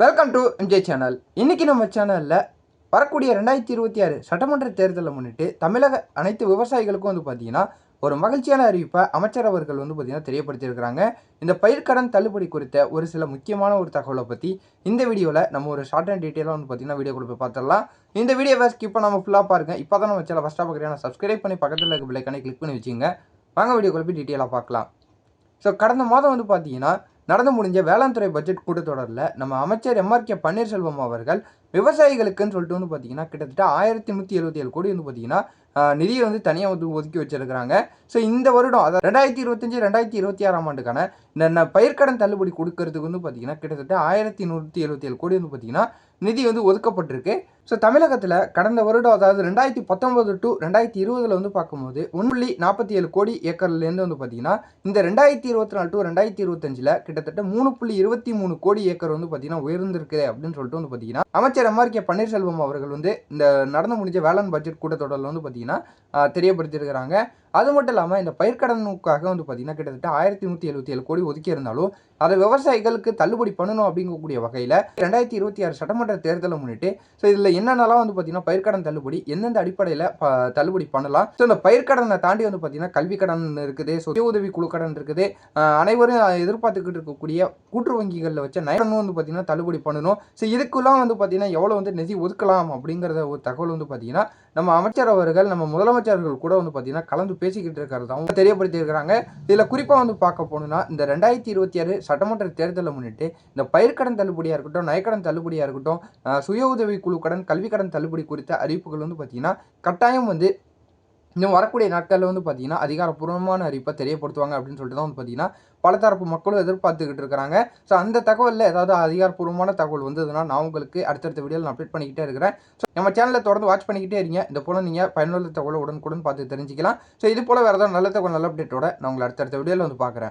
Welcome to MJ channel இன்றைக்கி நம்ம சேனலில் வரக்கூடிய ரெண்டாயிரத்தி இருபத்தி ஆறு சட்டமன்ற தேர்தலை முன்னிட்டு தமிழக அனைத்து விவசாயிகளுக்கும் வந்து பார்த்தீங்கன்னா ஒரு மகிழ்ச்சியான அறிவிப்பை அமைச்சர் அவர்கள் வந்து பார்த்தீங்கன்னா தெரியப்படுத்தியிருக்கிறாங்க. இந்த பயிர்க்கடன் தள்ளுபடி குறித்த ஒரு சில முக்கியமான ஒரு தகவலை பற்றி இந்த வீடியோவில் நம்ம ஒரு ஷார்ட் அண்ட் டீட்டெயிலாக வந்து பார்த்தீங்கன்னா வீடியோ கொடுத்து பார்த்துடலாம் இந்த வீடியோவை ஸ்கிப் நம்ம ஃபுல்லாக பாருங்க. இப்போ தான் நம்ம சேனல் ஃபஸ்ட்டாக பார்க்குறேன் சப்ஸ்கிரைப் பண்ணி பக்கத்தில் இருக்க பிள்ளைக்கானே கிளிக் பண்ணி வச்சுங்க வாங்க வீடியோ போய் டீட்டெயிலாக பார்க்கலாம். ஸோ கடந்த மாதம் வந்து பார்த்தீங்கன்னா நடந்து முடிஞ்ச வேளாண் துறை பட்ஜெட் கூட்டத்தொடரில் நம்ம அமைச்சர் எம்ஆர் கே பன்னீர்செல்வம் அவர்கள் விவசாயிகளுக்குன்னு சொல்லிட்டு வந்து பார்த்தீங்கன்னா கிட்டத்தட்ட ஆயிரத்தி நூற்றி எழுபத்தி ஏழு கோடி வந்து பார்த்தீங்கன்னா நிதியை வந்து தனியாக வந்து ஒதுக்கி வச்சிருக்கிறாங்க. ஸோ இந்த வருடம் அதாவது ரெண்டாயிரத்தி இருபத்தஞ்சி ரெண்டாயிரத்தி இருபத்தி ஆறாம் ஆண்டுக்கான இந்த பயிர்க்கடன் தள்ளுபடி கொடுக்கறதுக்கு வந்து பார்த்தீங்கன்னா கிட்டத்தட்ட ஆயிரத்தி நூற்றி எழுபத்தி ஏழு கோடி வந்து பார்த்தீங்கன்னா நிதி வந்து ஒதுக்கப்பட்டிருக்கு. ஸோ தமிழகத்தில் கடந்த வருடம் அதாவது ரெண்டாயிரத்தி பத்தொம்பது டு ரெண்டாயிரத்தி இருபதில் வந்து பார்க்கும்போது ஒன்று புள்ளி நாற்பத்தி ஏழு கோடி ஏக்கர்லேருந்து வந்து பார்த்தீங்கன்னா இந்த ரெண்டாயிரத்தி இருபத்தி நாலு டு ரெண்டாயிரத்தி இருபத்தஞ்சில் கிட்டத்தட்ட மூணு புள்ளி இருபத்தி மூணு கோடி ஏக்கர் வந்து பார்த்தீங்கன்னா உயர்ந்திருக்கு அப்படின்னு சொல்லிட்டு வந்து பார்த்தீங்கன்னா அமைச்சர் எம்ஆர் கே பன்னீர்செல்வம் அவர்கள் வந்து இந்த நடந்து முடிஞ்ச வேளாண் பட்ஜெட் கூட்டத்தொடரில் வந்து பார்த்தீங்கன்னா தெரியப்படுத்தியிருக்கிறாங்க. அது மட்டும் இல்லாமல் இந்த பயிர்க்கடனுக்காக வந்து பார்த்தீங்கன்னா கிட்டத்தட்ட ஆயிரத்தி நூற்றி எழுபத்தி ஏழு கோடி ஒதுக்கி இருந்தாலும் அதை விவசாயிகளுக்கு தள்ளுபடி பண்ணணும் அப்படிங்கக்கூடிய வகையில் ரெண்டாயிரத்தி இருபத்தி ஆறு சட்டமன்ற தேர்தலை முன்னிட்டு ஸோ இதில் என்னென்னலாம் வந்து பார்த்தீங்கன்னா பயிர்க்கடன் தள்ளுபடி எந்தெந்த அடிப்படையில் தள்ளுபடி பண்ணலாம். ஸோ இந்த பயிர்க்கடனை தாண்டி வந்து பார்த்தீங்கன்னா கல்வி கடன் இருக்குது சுய உதவி குழு கடன் இருக்குது. அனைவரும் எதிர்பார்த்துக்கிட்டு இருக்கக்கூடிய கூட்டு வங்கிகளில் வச்ச நயனும் வந்து பார்த்தீங்கன்னா தள்ளுபடி பண்ணணும். ஸோ இதுக்கெல்லாம் வந்து பார்த்தீங்கன்னா எவ்வளோ வந்து நிதி ஒதுக்கலாம் அப்படிங்கிறத ஒரு தகவல் வந்து பார்த்தீங்கன்னா நம்ம அமைச்சர் அவர்கள் நம்ம முதலமைச்சர்கள் கூட வந்து பார்த்தீங்கன்னா கலந்து பேசிக்கிட்டு இருக்கிறதாவும் தெரியப்படுத்தியிருக்கிறாங்க. இதில் குறிப்பாக வந்து பார்க்க போனோம்னா இந்த ரெண்டாயிரத்தி இருபத்தி ஆறு சட்டமன்ற தேர்தலை முன்னிட்டு இந்த பயிர்க்கடன் தள்ளுபடியாக இருக்கட்டும் நயக்கடன் தள்ளுபடியாக இருக்கட்டும் சுய உதவி குழு கடன் கல்வி கடன் தள்ளுபடி குறித்த அறிவிப்புகள் வந்து பார்த்திங்கன்னா கட்டாயம் வந்து இன்னும் வரக்கூடிய நாட்களில் வந்து பார்த்திங்கன்னா அதிகாரப்பூர்வமான அறிவிப்பை தெரியப்படுத்துவாங்க அப்படின்னு சொல்லிட்டு தான் வந்து பார்த்தீங்கன்னா பலதரப்பு மக்களும் எதிர்பார்த்துக்கிட்டு இருக்கிறாங்க ஸோ அந்த தகவலில் ஏதாவது அதிகாரப்பூர்வமான தகவல் வந்ததுன்னா நான் உங்களுக்கு அடுத்தடுத்த வீடியோவில் நான் அப்டேட் பண்ணிக்கிட்டே இருக்கிறேன். ஸோ நம்ம சேனலில் தொடர்ந்து வாட்ச் பண்ணிக்கிட்டே இருங்க. இந்த போல் நீங்கள் பயனுள்ள தகவலை உடனுக்குடன் பார்த்து தெரிஞ்சுக்கலாம். ஸோ இது போல் வேறு ஏதாவது நல்ல தகவல் நல்ல அப்டேட்டோட நான் உங்களை அடுத்தடுத்த வீடியோவில் வந்து பார்க்குறேன்